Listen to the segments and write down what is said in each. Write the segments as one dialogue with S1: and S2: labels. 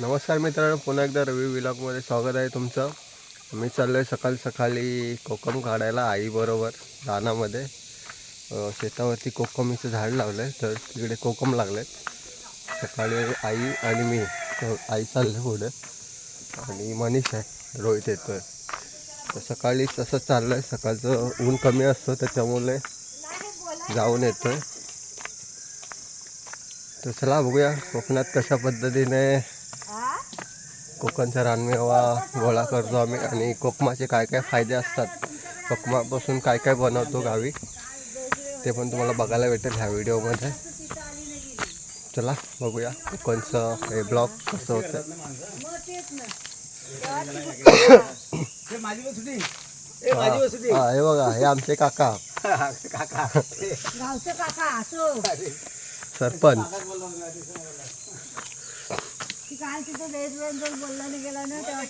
S1: नमस्कार मित्रांनो पुन्हा एकदा रवी विलॉगमध्ये स्वागत आहे तुमचं. मी चाललो आहे सकाळी सकाळी कोकम काढायला आईबरोबर रानामध्ये. शेतावरती कोकमीचं झाड लावलं आहे तर तिकडे कोकम लागले सकाळी आई आणि मी आई चालले पुढे. आणि मनीष आहे रोहित येतो आहे तर सकाळी तसं चाललं आहे सकाळचं ऊन कमी असतं त्याच्यामुळे जाऊन येतो आहे तर चला बघूया कोकणात कशा पद्धतीने कोकणचा रानमेवा गोळा करतो आम्ही आणि कोकमाचे काय काय फायदे असतात. कोकमापासून काय काय बनवतो गावी ते पण तुम्हाला बघायला भेटेल ह्या व्हिडिओमध्ये. चला बघूया कोकणचं हे ब्लॉग कसं होतं.
S2: हे माझी वसुली ए माझी वसुली.
S1: हा हे बघा हे आमचे काका
S2: काका.
S3: गावचं काका असो.
S1: सरपंच.
S3: ती काल तिथं रेस्टॉरंटवर बोलला नाही गेला ना तेव्हा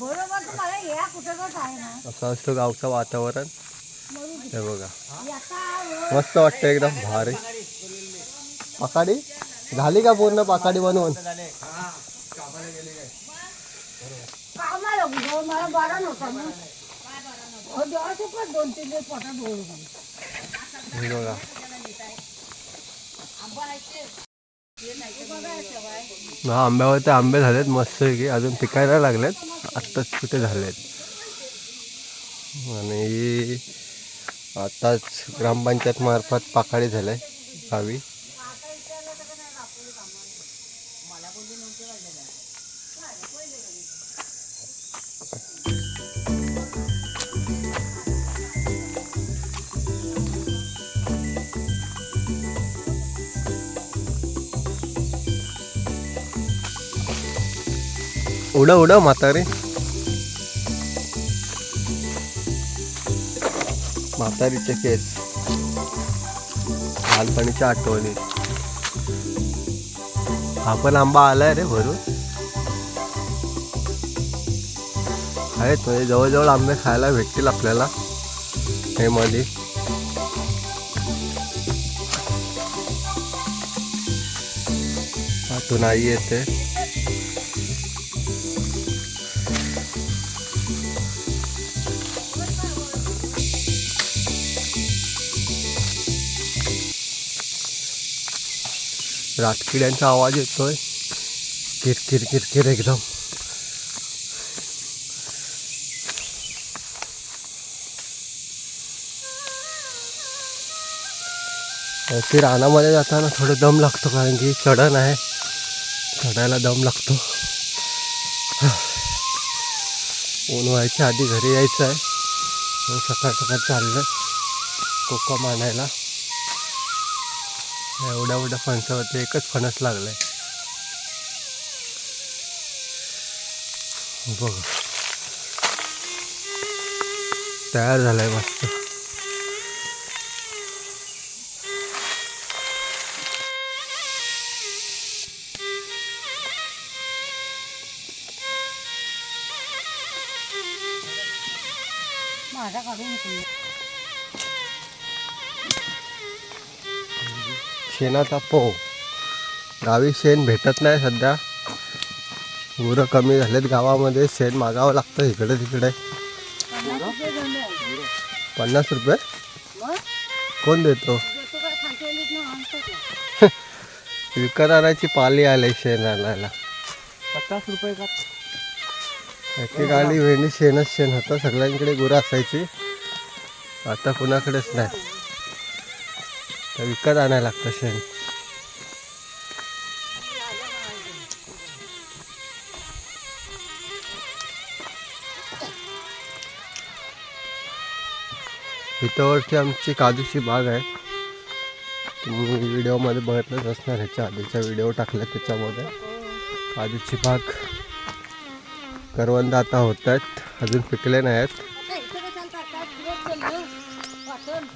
S3: बरोबर या कुठंच आहे ना.
S1: असं असतं गावचं वातावरण. हे बघा.
S3: याचा
S1: मस्त वाटतं एकदम भारी. पाकाडी? झाली का पूर्ण पाकाडी बनवून?
S3: मला बरा नव्हता ना. हो देवाचे पण दोन तीन दिवस पोटात बोलू
S1: हे बघा. हा आंब्यावर ते आंबे झालेत मस्त की अजून पिकायला लागलेत. आत्ताच कुठे झालेत. आणि आताच ग्रामपंचायत मार्फत झालं आहे गावी. उड उड म्हातारी. म्हातारीचे केस. लहानपणीच्या आठवणी. हा पण आंबा आलाय रे भरून. आहेत म्हणजे जवळजवळ आंबे खायला भेटतील आपल्याला. हे मध्ये आतून आई येते. रातकिड्यांचा आवाज येतोय. किरकिर किरकिर एकदम. ते रानामध्ये जाताना थोडं दम लागतो कारण की चढण आहे. चढायला दम लागतो. ऊन व्हायच्या आधी घरी यायचं आहे मग सकाळ सकाळ चाललं. कोकम आणायला. एवढ्या मोठ्या फणसावरती एकच फणस लागलाय. बघ. तयार झालाय मस्त.
S3: माझा काढून
S1: शेणाचा पोह. गावी शेण भेटत नाही सध्या. गुरं कमी झालेत. गावामध्ये शेण मागावं लागतं इकडे तिकडे.
S3: पन्नास रुपये.
S1: पन्नास कोण देतो. विकत आणायची पाली आली शेण आणायला.
S2: पचास रुपये का?
S1: एकेकाळी वेणी शेणच शेण होतं. सगळ्यांकडे गुरं असायची. आता कुणाकडेच नाही. तर विकत आणायला लागतं शेण. इथंवरची आमची काजूची बाग आहे. तुम्ही व्हिडिओमध्ये बघितलंच असणार ह्याच्या आधीचा व्हिडिओ टाकला त्याच्यामध्ये. काजूची बाग करवंद आता होत आहेत. अजून पिकले नाही आहेत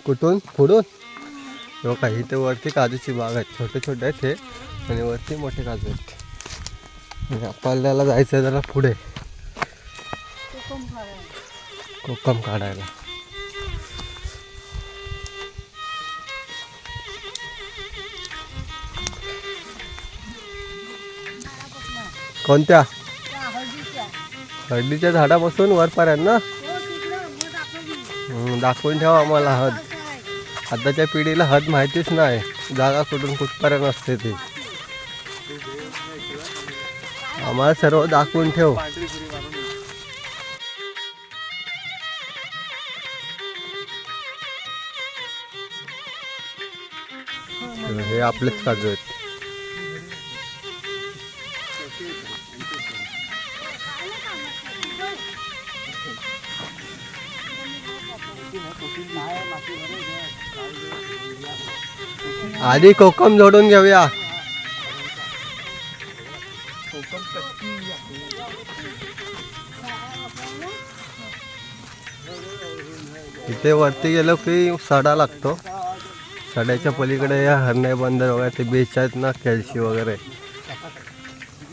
S1: कुठून? पुढून किंवा काही ते वरती काजूची बाग आहेत. छोटे छोटे आहेत हे. आणि वरती मोठे काजू आहेत. आणि आपल्याला जायचं आहे जरा पुढे.
S3: कोकम
S1: काढायला. कोणत्या?
S3: हळदीच्या
S1: झाडापासून वरपर्यंत ना? दाखवून ठेवा आम्हाला.
S3: हळद
S1: आताच्या पिढीला हद माहितीच नाही. जागा कुठून कुठपर्यंत असते ती. आम्हाला सर्व दाखवून ठेव. हे आपलेच काजू आहेत. आधी कोकम जोडून घेऊया. इथे वरती गेलो की सडा लागतो. सड्याच्या पलीकडे या हरणे बंदर वगैरे ते बीच आहेत ना केळशी वगैरे.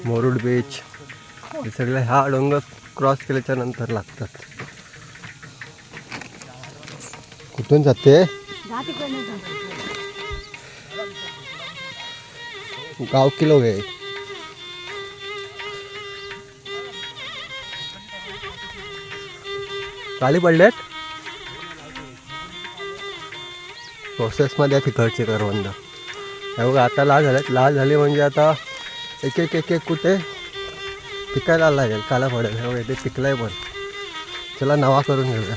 S1: मोरुड बीच हे सगळे हा डोंगर क्रॉस केल्याच्यानंतर लागतात. कुठून जाते.
S3: जा तिकडे नाही
S1: गाव किलो घे खाली पडलेत प्रोसेसमध्ये आहे करवंद. हे बघा आता लाल झालेत. लाल झाली म्हणजे आता एक एक एक एक कुठे पिकायला लागेल काला पडेल. हे बघा ते पिकलाय पण. चला नवा करून घेऊया.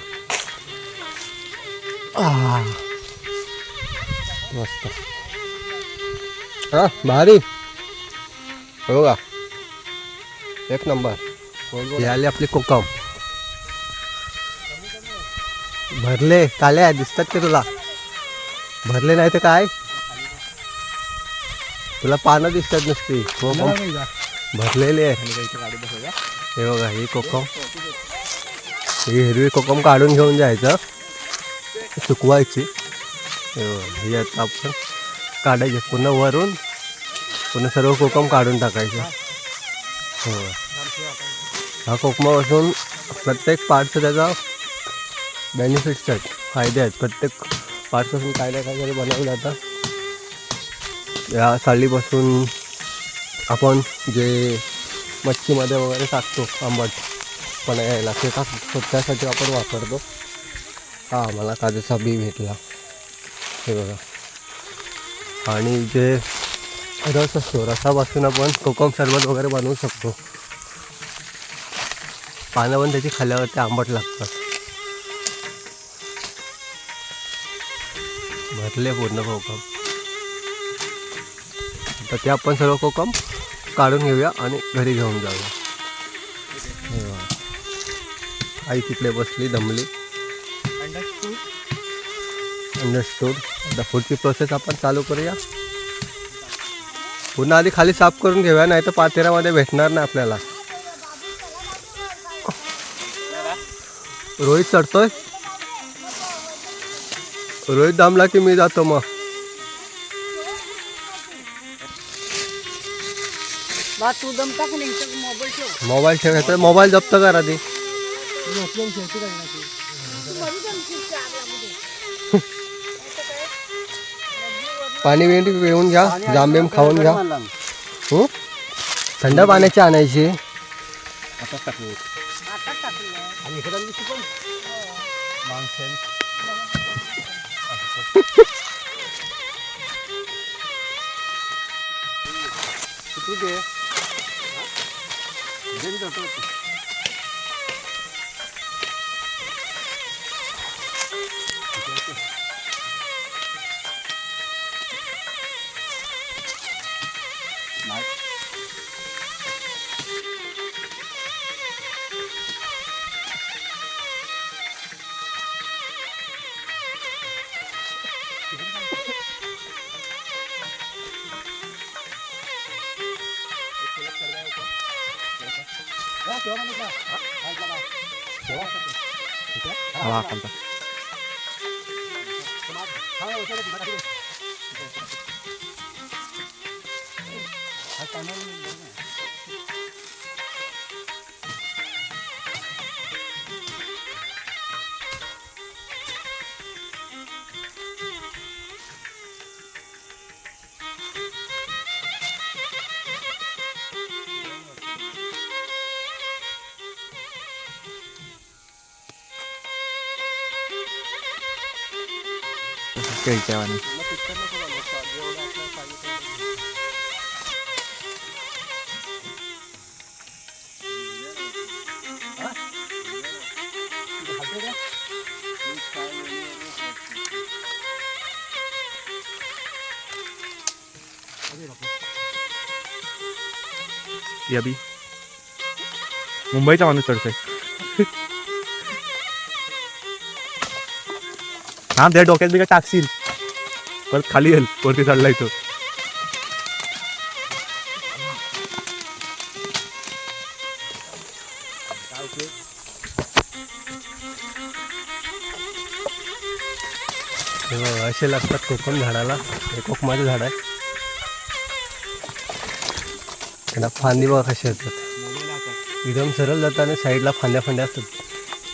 S1: मस्त. हा भारी. हो का एक नंबर. ही आली आपली कोकम भरले काल्या दिसतात का तुला? भरले नाही तर काय? तुला पानं दिसतात नुसती. कोकम भरलेली आहे. हे बघा हे कोकम ही हिरवी कोकम काढून घेऊन जायचं. सुकवायची. हे बघा, ही आता आपण काढायचे. पुन्हा वरून पुन्हा सर्व कोकम काढून टाकायचे. हो. हा कोकमापासून प्रत्येक पार्टचं त्याचा बेनिफिट्स आहेत फायदे आहेत. प्रत्येक पार्टपासून काय ना काहीतरी बनवलं जातं. या सालीपासून आपण जे मच्छीमध्ये वगैरे टाकतो आंबट पण यायला ते टाकतो त्यासाठी आपण वापरतो. हा मला काजूचा बी भेटला. हे बघा. आणि जे रस असतो रसापासून आपण कोकम सरबत वगैरे बनवू शकतो. पानं पण त्याची खाल्ल्यावरती आंबट लागतात. भरले पूर्ण कोकम. तर ते आपण सर्व कोकम काढून घेऊया आणि घरी घेऊन जाऊया. आई तिकडे बसली दमली. अंडरस्टूड आता पुढची प्रोसेस आपण चालू करूया. पुन्हा आधी खाली साफ करून घेऊया नाही तर पातेऱ्यामध्ये भेटणार नाही आपल्याला. रोहित चढतोय. रोहित दामला की मी जातो मग.
S3: मोबाईल
S1: ठेवायचा मोबाईल जप्त करा ती पाणी बिणी पिऊन घ्या जांबेम खाऊन घ्या. हो? थंड पाण्याची आणायची.
S2: 아,
S1: 간다. 아,
S4: खेळच्या वाणी. ती अभि मुंबईचा माणूस चढतोय. हा त्या डोक्यात बिका टाकशील. परत खाली येईल वरती चढला तो
S1: असे लागतात कोकम झाडाला. हे कोकमाचं झाड आहे. त्यांना फांदी बघा कशी असतात एकदम सरळ जातात आणि साईडला फांद्या फांद्या असतात.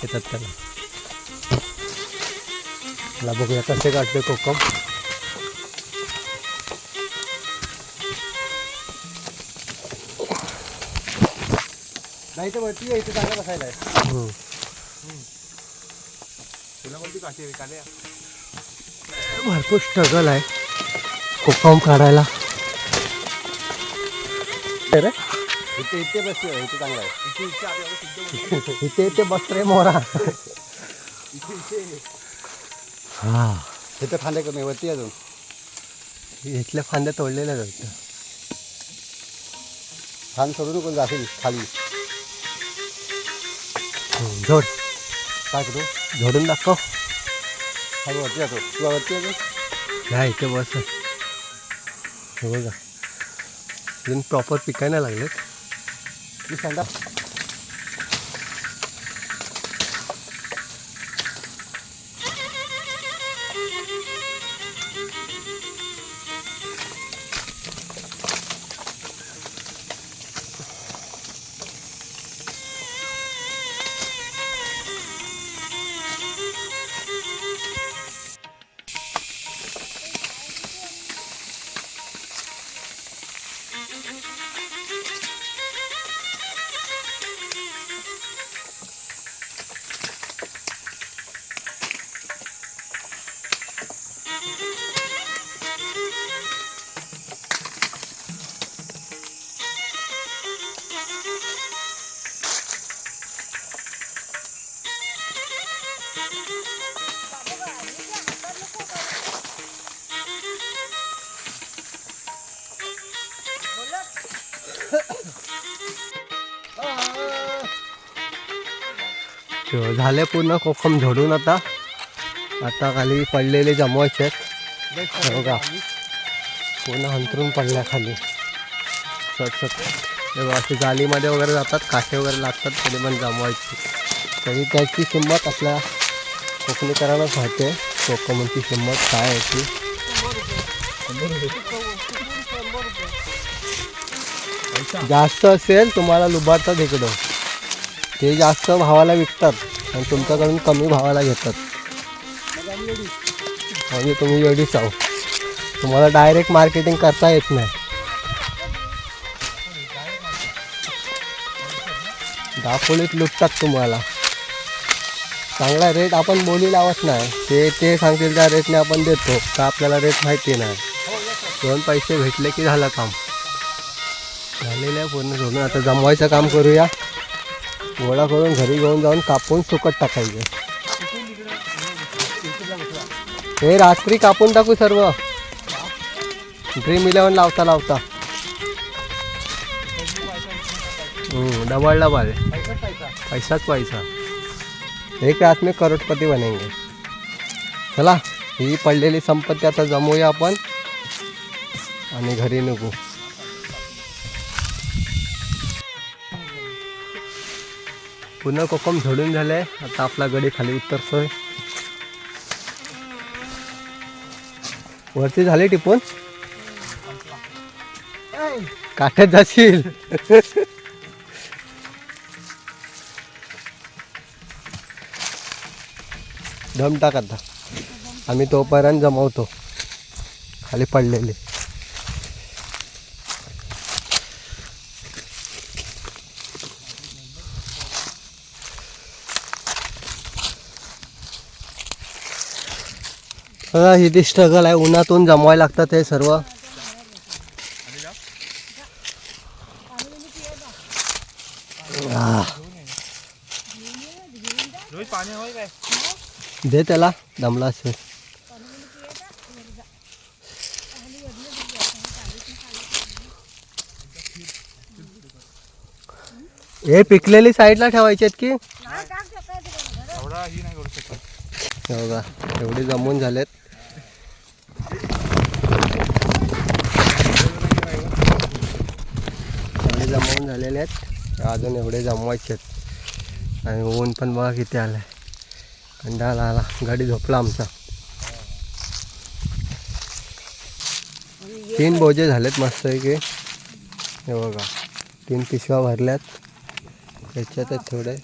S1: येतात त्याला त्याला बघूया कसे काढते कोकम
S2: नाही तर वरती इथे चांगलं बसायला आहे
S1: हम्म. भरपूर स्ट्रगल आहे कोकम काढायला काय रे
S2: इथे इथे बस इथे चांगलं आहे
S1: इथे इथे बस रे मोरा हा.
S2: इथे फांद्या कमी वरती अजून.
S1: इथल्या फांद्या तोडलेल्या जातात
S2: फांद सोडून कोण जाशील खाली.
S1: हम्म, जोड.
S2: काय करू?
S1: जोडून दाखव.
S2: खाली वरती जातो. तुला वरती अजून
S1: नाही इथे बस. हे बघा. अजून प्रॉपर पिकायला लागलेत.
S2: मी सांगा.
S1: झाले पूर्ण कोकम झोडून आता. आता खाली पडलेले जमवायचे आहेत. बघा पूर्ण हंतरून पडल्या खाली. सट सट असे जालीमध्ये वगैरे जातात काठे वगैरे लागतात तरी पण जमवायची. तरी त्याची किंमत आपल्या कोकणीकरांनाच माहिती आहे. कोकमची किंमत काय आहे ती? जास्त असेल तुम्हाला लुबाडतात इकडं ते जास्त भावाला विकतात आणि तुमच्याकडून कमी भावाला घेतात. म्हणजे तुम्ही एवढीच आहो. तुम्हाला डायरेक्ट मार्केटिंग करता येत नाही. दापोलीत लुटतात तुम्हाला. चांगला रेट आपण बोली लावत नाही. ते ते सांगतील त्या रेटने आपण देतो. का आपल्याला रेट माहिती नाही. दोन पैसे भेटले की झालं काम. झालेलं आहे पूर्ण सोडून आता जमवायचं काम करूया. गोळा करून घरी घेऊन जाऊन कापून सुकट टाकायचे. हे रात्री कापून टाकू सर्व. ड्रीम इलेवन लावता लावता. डबल डबल पैसाच पैसा. एक रात में करोडपती बनेंगे. चला ही पडलेली संपत्ती आता जमवूया आपण. आणि घरी निघू. पुन्हा कोकम झोडून झाले आता आपला गडी खाली उतरतोय. वरती झाले टिपून? काठ्यात जाशील. दम टाक आता. आम्ही तोपर्यंत जमवतो. खाली पडलेले. बघा ती स्ट्रगल आहे उन्हातून जमवायला लागतात हे सर्व. दे त्याला दमला असेल. हे पिकलेली साईडला ठेवायची आहेत की? बघा एवढे जमून झालेत. एवढे जमवून झालेले आहेत. अजून एवढे जमवायचे आहेत. आणि ऊन पण बघा किती आलं आहे कंडाला आला. गाडी झोपला आमचा. तीन बोजे झालेत मस्त आहे की हे बघा तीन पिशव्या भरल्यात. त्याच्यातच थोडे.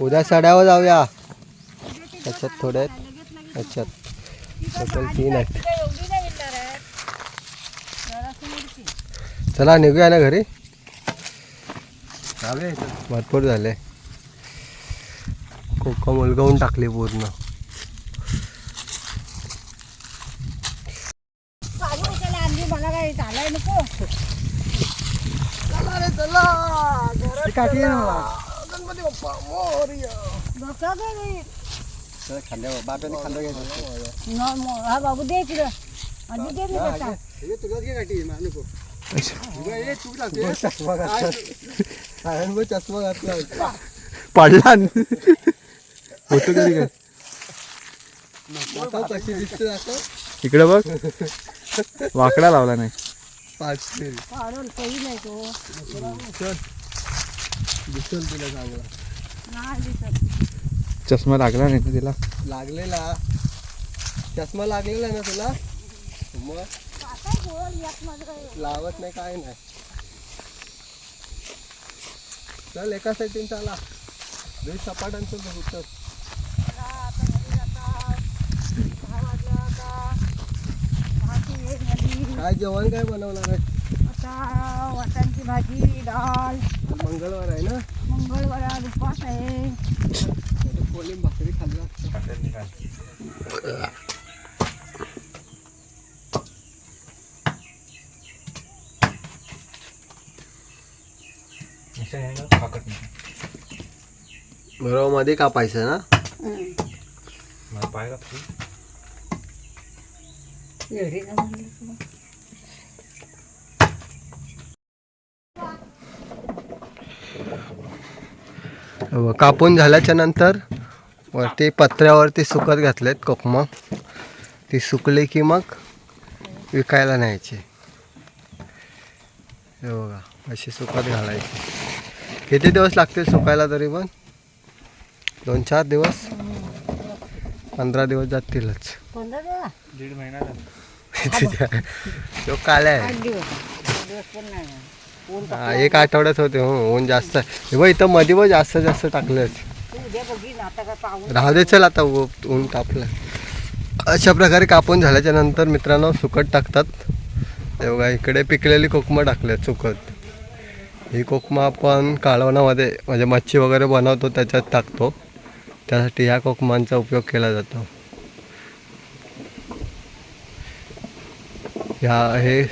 S1: उद्या सड्यावर जाऊया. त्याच्यात थोडे आहेत. त्याच्यात टोटल तीन आहेत. चला निघूया ना घरी? भरपूर झाले. कोकम उलगवून टाकली पूर्ण
S3: पाणी उचलला आणली मला काही झालाय नको आहे. न- म- हा बाबू दे इकडं. आधी दे मी त्याचा.
S1: चष्मा घातला.
S4: पडला. होतो कधी काय?
S1: कशी दिसते आता.
S4: इकडे बघ. वाकडा लावला नाही.
S1: पाच फेरी
S3: काढून काही नाही तो
S1: दिसेल तुला चांगला.
S3: नाही दिसत.
S4: चष्मा लागला नाही ना तिला?
S1: लागलेला. चष्मा लागलेला ना तुला? मग?
S3: आता बोल यात माझं काय
S1: लावत नाही काय नाही. चल एका साईडून चला. लई सपाटांचं होतं
S3: झाली.
S1: काय जेवण काय बनवणार आहे?
S3: आता वाटांची भाजी डाळ.
S1: मंगळवार आहे ना?
S3: मंगळवार आज उपवास आहे.
S1: कोलिम भाकरी खाल्ला. बरोबर मध्ये कापायचं ना?
S4: पाय
S1: व कापून झाल्याच्यानंतर वरती पत्र्यावरती सुकत घातलेत कोकमं. ती सुकली की मग विकायला न्यायची. हे बघा अशी सुकत घालायची. किती दिवस लागतील सुकायला तरी पण? दोन चार दिवस? पंधरा दिवस जातीलच.
S4: दीड महिना
S1: तो काल्या आहे. हा, एक आठवड्यात होते हो ऊन जास्त. आहे बघ इथं मध्ये बघ जास्त जास्त
S3: पाहून
S1: राहू दे चल आता ऊन तापलं अशा प्रकारे कापून झाल्याच्यानंतर मित्रांनो सुकट टाकतात. हे बघा इकडे पिकलेली कोकमं टाकल्यात सुकत. ही कोकमं आपण कालवणामध्ये म्हणजे मच्छी वगैरे बनवतो त्याच्यात टाकतो. त्यासाठी ह्या कोकमांचा उपयोग केला जातो. ह्या हे